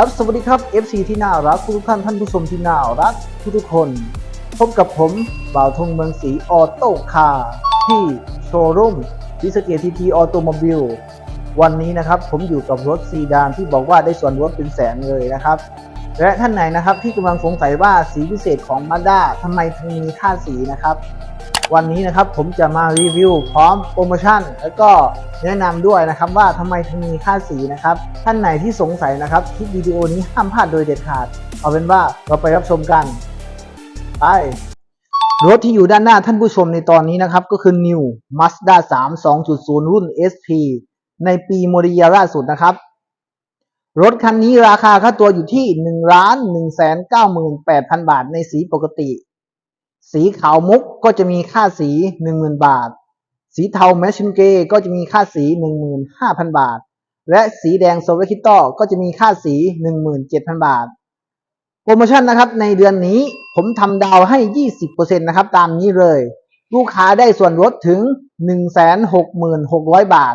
ครับ สวัสดีครับ FC ที่น่ารักทุกท่านท่านผู้ชมที่น่ารักทุกทุกคน พบกับผมบ่าวทงเมืองศรีออโต้คาร์ที่โชว์รูมดิสเกทีทีออโตโมบิลวันนี้นะครับผมอยู่กับรถซีดานที่บอกว่าได้ส่วนลดเป็นแสนเลยนะครับ และท่านไหนนะครับที่กำลังสงสัยว่าสีพิเศษของ Mazda ทำไมถึงมีค่าสีนะครับ วันนี้นะครับผมจะมารีวิวพร้อมโปรโมชั่น แล้วก็แนะนำด้วยนะครับว่าทำไมถึงมีค่าสีนะครับ ท่านไหนที่สงสัยนะครับคลิปวิดีโอนี้ห้ามพลาดโดยเด็ดขาด เอาเป็นว่าเราไปรับชมกันไปรถที่อยู่ด้านหน้าท่านผู้ชมในตอนนี้นะครับ ก็คือ New Mazda 3 2.0 รุ่น SP ในปีโมเดียล่าสุดนะครับ รถคันนี้ราคาค่าตัวอยู่ที่1ล้าน1 9 8 0 0 0 บาทในสีปกติ สีขาวมุกก็จะมีค่าสี 10,000 บาท สีเทาแมชชินเกก็จะมีค่าสี 15,000 บาท และสีแดงโซเวคิตอก็จะมีค่าสี 17,000 บาท โปรโมชั่นนะครับในเดือนนี้ผมทำดาวให้ 20%นะครับตามนี้เลย ลูกค้าได้ส่วนลดถึง 166,600 บาท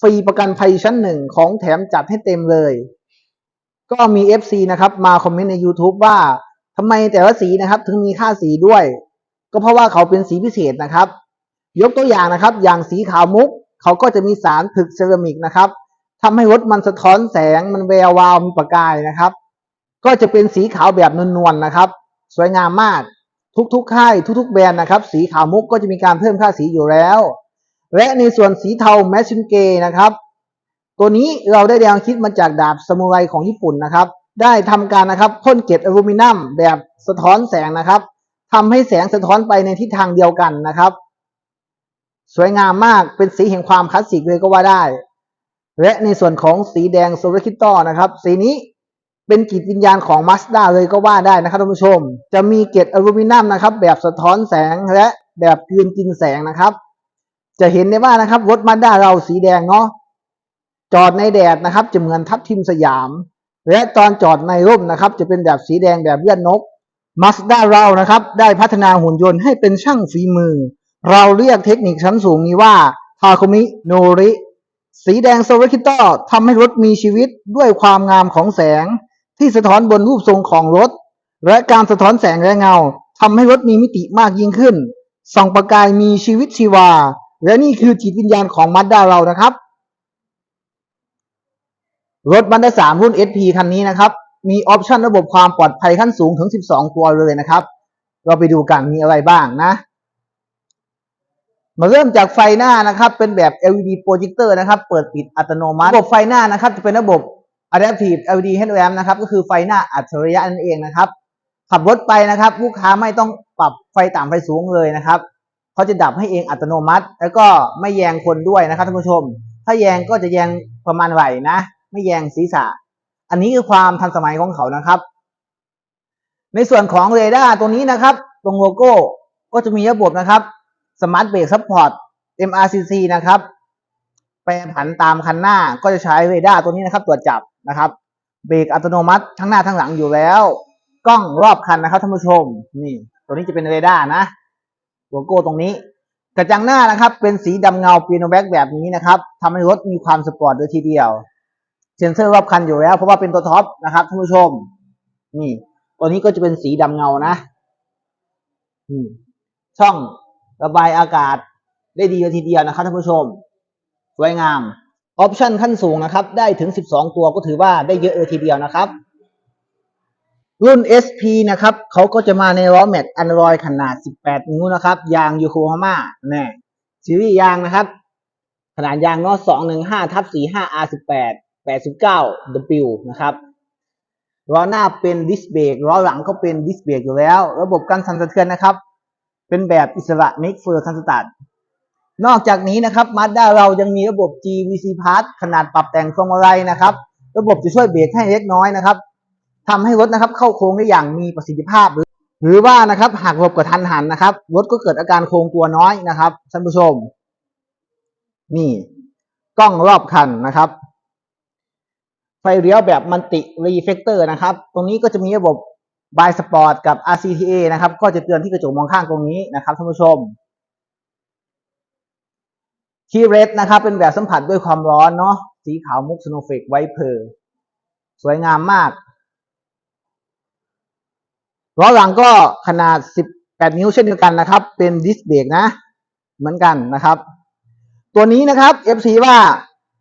ฟรีประกันภัยชั้นหนึ่งของแถมจัดให้เต็มเลย ก็มี FC นะครับมาคอมเมนต์ใน YouTube ว่า ทำไมแต่ละสีนะครับ ถึงมีค่าสีด้วย ก็เพราะว่าเขาเป็นสีพิเศษนะครับ ยกตัวอย่างนะครับ อย่างสีขาวมุก เขาก็จะมีสารถึกเซรามิกนะครับทำให้รถมันสะท้อนแสงมันแวววาวมีประกายนะครับ ก็จะเป็นสีขาวแบบนวลๆนะครับ สวยงามมากทุกๆค่ายทุกๆแบรนด์นะครับ สีขาวมุกก็จะมีการเพิ่มค่าสีอยู่แล้ว และในส่วนสีเทาแมชชินเกนะครับ ตัวนี้เราได้แนวคิดมาจากดาบซามูไรของญี่ปุ่นนะครับ ได้ทำการนะครับพ่นเกล็ดอลูมิเนียมแบบสะท้อนแสงนะครับทำให้แสงสะท้อนไปในทิศทางเดียวกันนะครับ สวยงามมากเป็นสีแห่งความคลาสสิกเลยก็ว่าได้ และในส่วนของสีแดงโซลาคิตอนะครับ สีนี้เป็นจิตวิญญาณของมาสด้าเลยก็ว่าได้นะครับท่านผู้ชม จะมีเกล็ดอลูมิเนียมนะครับ แบบสะท้อนแสงและแบบกลืนกินแสงนะครับ จะเห็นได้ว่านะครับรถมาสด้าเราสีแดงเนาะจอดในแดดนะครับ จะเหมือนทับทิมสยาม และตอนจอดในร่มนะครับ จะเป็นแบบสีแดงแบบเลือดนกมาสด้าเรานะครับ ได้พัฒนาหุ่นยนต์ให้เป็นช่างฝีมือ เราเรียกเทคนิคชั้นสูงนี้ว่าทาคุมิโนริ สีแดงโซลาคิตอทำให้รถมีชีวิตด้วยความงามของแสง ที่สะท้อนบนรูปทรงของรถ และการสะท้อนแสงและเงาทำให้รถมีมิติมากยิ่งขึ้นส่องประกายมีชีวิตชีวา และนี่คือจิตวิญญาณของมาด้าเรานะครับ รถบันด้าสามรุ่น SP คันนี้นะครับ มีออปชันระบบความปลอดภัยขั้นสูงถึง 12 ตัวเลยนะครับ เราไปดูกันมีอะไรบ้างนะ มาเริ่มจากไฟหน้านะครับ เป็นแบบ LED projector นะครับ เปิดปิดอัตโนมัติ ระบบไฟหน้านะครับ จะเป็นระบบ adaptive LED headlamp นะครับ ก็คือไฟหน้าอัจฉริยะนั่นเองนะครับ ขับรถไปนะครับ ลูกค้าไม่ต้องปรับไฟต่ำไฟสูงเลยนะครับเขาจะดับให้เองอัตโนมัติ แล้วก็ไม่แยงคนด้วยนะครับท่านผู้ชม ถ้าแยงก็จะแยงประมาณไหลนะ ไม่แยงศีรษะ อันนี้คือความทันสมัยของเขานะครับ ในส่วนของเรดาร์ตัวนี้นะครับ ตรงโลโก้ก็จะมีระบบนะครับ Smart Brake Support MRCC นะครับแปรผันตามคันหน้าก็จะใช้เรดาร์ตัวนี้นะครับ ตรวจจับนะครับ เบรกอัตโนมัติทั้งหน้าทั้งหลังอยู่แล้วกล้องรอบคันนะครับท่านผู้ชม นี่ ตัวนี้จะเป็นเรดาร์นะโลโก้ตรงนี้ กระจังหน้านะครับ เป็นสีดำเงาเปียโนแบ็กแบบนี้นะครับทำให้รถมีความสปอร์ตโดยทีเดียว เซ็นเซอร์รอบคันอยู่แล้ว เพราะว่าเป็นตัวท็อปนะครับท่านผู้ชม นี่ ตัวนี้ก็จะเป็นสีดำเงานะช่องระบายอากาศได้ดีเลยทีเดียวนะครับท่านผู้ชม สวยงามออปชันขั้นสูงนะครับ ได้ถึง 12 ตัวก็ถือว่าได้เยอะเลยทีเดียวนะครับ รุ่น SP นะครับเขาก็จะมาในล้อแม็กอันรอยขนาด 18 นิ้วนะครับ ยางยูโคฮาม่าแน่ซีรีส์ยางนะครับ ขนาดยางเนาะ215ทับ45 R18 89 W นะครับล้อหน้าเป็นดิสเบรกล้อหลังก็เป็นดิสเบรกอยู่แล้ว ระบบการสั่นสะเทือนนะครับ เป็นแบบอิสระ Make for t r a n s t a r t นอกจากนี้นะครับมาด้าเรายังมีระบบ GVC Pass ขนาดปรับแต่งพวงมาลัยนะครับ ระบบจะช่วยเบรกให้เล็กน้อยนะครับทำให้รถนะครับเข้าโค้งได้อย่างมีประสิทธิภาพหรือหรือว่านะครับหากหลบกระทันหันนะครับรถก็เกิดอาการโค้งตัวน้อยนะครับท่านผู้ชม นี่กล้องรอบคันนะครับ ไฟเลี้ยวแบบมันติรีเฟกเตอร์นะครับ ตรงนี้ก็จะมีระบบบายสปอร์ตกับ RCTA นะครับ ก็จะเตือนที่กระจกมองข้างตรงนี้นะครับท่านผู้ชมคีย์เรสนะครับ เป็นแบบสัมผัสด้วยความร้อนเนาะสีขาวมุกสโนเฟกไวเพอร์สวยงามมากล้อหลังก็ขนาด 18 นิ้วเช่นเดียวกันนะครับ เป็นดิสเบรกนะ เหมือนกันนะครับ ตัวนี้นะครับ FC ว่า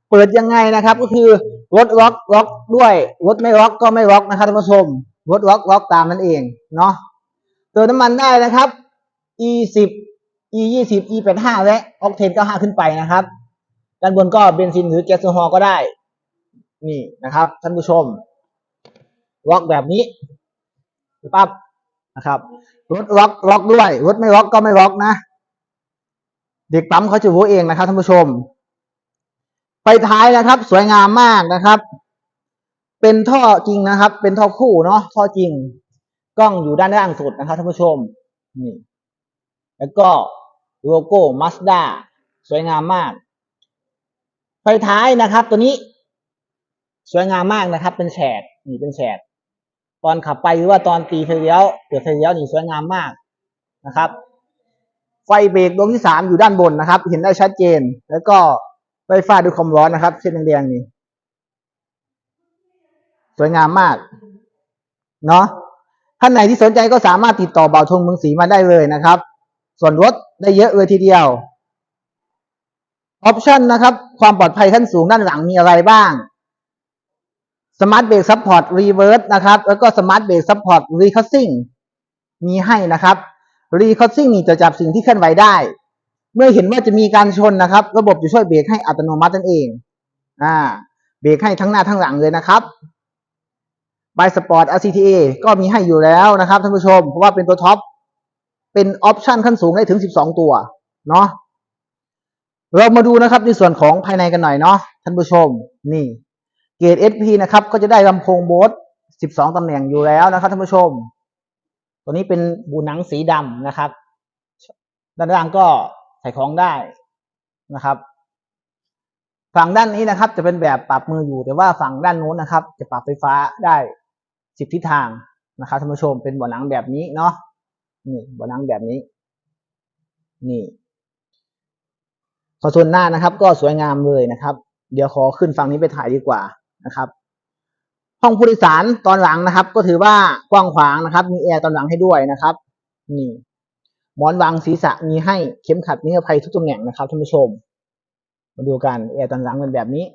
เปิดยังไงนะครับ ก็คือ รถล็อกล็อกด้วยรถไม่ล็อกก็ไม่ล็อกนะครับท่านผู้ชมรถล็อกล็อกตามนั่นเองเนาะเติมน้ำมันได้นะครับ e 10 e 20 e 85และออกเทน95ขึ้นไปนะครับ ด้านบนก็เบนซินหรือแก๊สโซฮอล์ก็ได้ นี่นะครับท่านผู้ชมล็อกแบบนี้ปั๊บนะครับรถล็อกล็อกด้วยรถไม่ล็อกก็ไม่ล็อกนะ เด็กปั๊มเขาจะรู้เองนะครับท่านผู้ชม ไฟท้ายนะครับ สวยงามมากนะครับ เป็นท่อจริงนะครับ เป็นท่อคู่เนาะท่อจริง กล้องอยู่ด้านล่างสุดนะครับท่านผู้ชมนี่แล้วก็โลโก้มาสด้าสวยงามมาก ไฟท้ายนะครับ ตัวนี้ สวยงามมากนะครับ เป็นแฉกนี่เป็นแฉกตอนขับไปหรือว่าตอนตีไฟเลี้ยวเปิดไฟเลี้ยวนี่สวยงามมากนะครับ ไฟเบรกดวงที่สามอยู่ด้านบนนะครับ เห็นได้ชัดเจน แล้วก็ ไฟฟ้าด้วยความร้อนนะครับ เส้นแดงๆนี่สวยงามมาก เนาะท่านไหนที่สนใจก็สามารถติดต่อเบาทงเมืองศรีมาได้เลยนะครับ ส่วนลดได้เยอะเลยทีเดียวออปชันนะครับ ความปลอดภัยขั้นสูงด้านหลังมีอะไรบ้างสมาร์ทเบรกซัพพอร์ตรีเวิร์สนะครับ แล้วก็สมาร์ทเบรกซัพพอร์ตรีคัสซิ่งมีให้นะครับรีคัสซิ่งนี่จะจับสิ่งที่เคลื่อนไหวได้ เมื่อเห็นว่าจะมีการชนนะครับ ระบบจะช่วยเบรกให้อัตโนมัตินั่นเอง อ่า เบรกให้ทั้งหน้าทั้งหลังเลยนะครับบายสปอร์ต RCTA ก็มีให้อยู่แล้วนะครับท่านผู้ชม เพราะว่าเป็นตัวท็อป เป็นออปชันขั้นสูงได้ถึง 12 ตัว เนาะ เรามาดูนะครับในส่วนของภายในกันหน่อยเนาะท่านผู้ชม นี่ เกรด SP นะครับ ก็จะได้ลำโพงโบส12 ตำแหน่งอยู่แล้วนะครับท่านผู้ชม ตัวนี้เป็นบูหนังสีดำนะครับ ด้านล่างก็ ใส่ของได้นะครับ ฝั่งด้านนี้นะครับ จะเป็นแบบปรับมืออยู่ แต่ว่าฝั่งด้านนู้นนะครับ จะปรับไฟฟ้าได้สิบทิศทางนะครับท่านผู้ชมเป็นบ่อหนังแบบนี้เนาะนี่บ่อหนังแบบนี้ นี่พอส่วนหน้านะครับ ก็สวยงามเลยนะครับ เดี๋ยวขอขึ้นฝั่งนี้ไปถ่ายดีกว่านะครับ ห้องผู้โดยสารตอนหลังนะครับ ก็ถือว่ากว้างขวางนะครับ มีแอร์ตอนหลังให้ด้วยนะครับ นี่ หมอนวางศีรษะมีให้เข็มขัดนิรภัยทุกตำแหน่งนะครับท่านผู้ชม มาดูกันแอร์ตอนหลังเป็นแบบนี้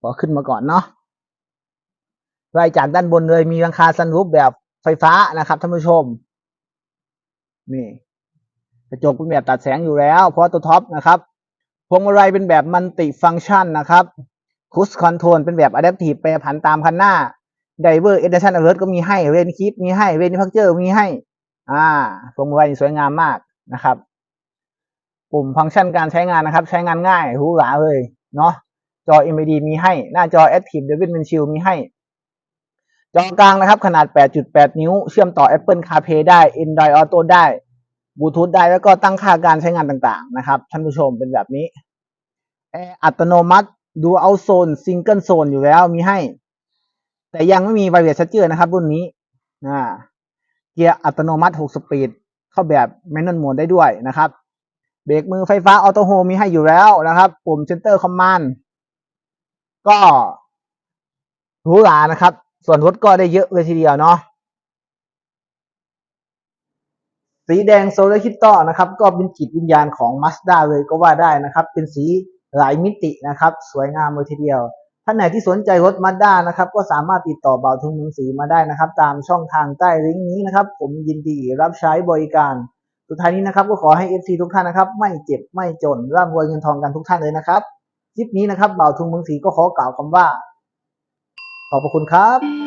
ขอขึ้นมาก่อนเนาะไล่จากด้านบนเลยมีหลังคาซันรูฟแบบไฟฟ้านะครับท่านผู้ชม นี่กระจกเป็นแบบตัดแสงอยู่แล้ว เพราะตัวท็อปนะครับพวงมาลัยเป็นแบบมันติฟังก์ชันนะครับคูสคอนโทรลเป็นแบบอะดัพทีฟแปรผันตามคันหน้าไดเวอร์เอเดชันอเลิร์ก็มีให้เรนคิปมีให้เรนพักเจอร์มีให้ อ่าพวมาลัยสวยงามมากนะครับปุ่มฟังก์ชันการใช้งานนะครับ ใช้งานง่ายหูหราเลยเนาะจอ MID มีให้ หน้าจอ Active David w i n d s h i e l มีให้ จอกลางนะครับ ขนาด 8.8 นิ้ว เชื่อมต่อ Apple CarPlay ได้ Android Auto ได้บลูทูธได้แล้วก็ตั้งค่าการใช้งานต่างๆ นะครับ ท่านผู้ชมเป็นแบบนี้แอร์อัตโนมัติ Dual Zone Single Zone อยู่แล้วมีให้ แต่ยังไม่มี Wireless Charger นะครับรุ่นนี้อ่า เกียร์อัตโนมัติ 6 สปีด เข้าแบบ Manual Mode ได้ด้วยนะครับ เบรกมือไฟฟ้าออโตโฮมีให้อยู่แล้วนะครับ ปุ่ม Center Command ก็หรูหรานะครับ ส่วนรถก็ได้เยอะเลยทีเดียวเนาะสีแดงโซลาร์คิตตอนะครับ ก็เป็นจิตวิญญาณของ Mazda เลยก็ว่าได้นะครับ เป็นสีหลายมิตินะครับ สวยงามเลยทีเดียว ท่านไหนที่สนใจรถมาด้านะครับ ก็สามารถติดต่อเบาทุงเมืองศรีมาได้นะครับ ตามช่องทางใต้ลิงก์นี้นะครับ ผมยินดีรับใช้บริการ สุดท้ายนี้นะครับก็ขอให้ FC ทุกท่านนะครับ ไม่เจ็บไม่จนร่ำรวยเงินทองกันทุกท่านเลยนะครับคลิปนี้นะครับเบาทุงเมืองศรีก็ขอกล่าวคำว่า ขอบพระคุณครับ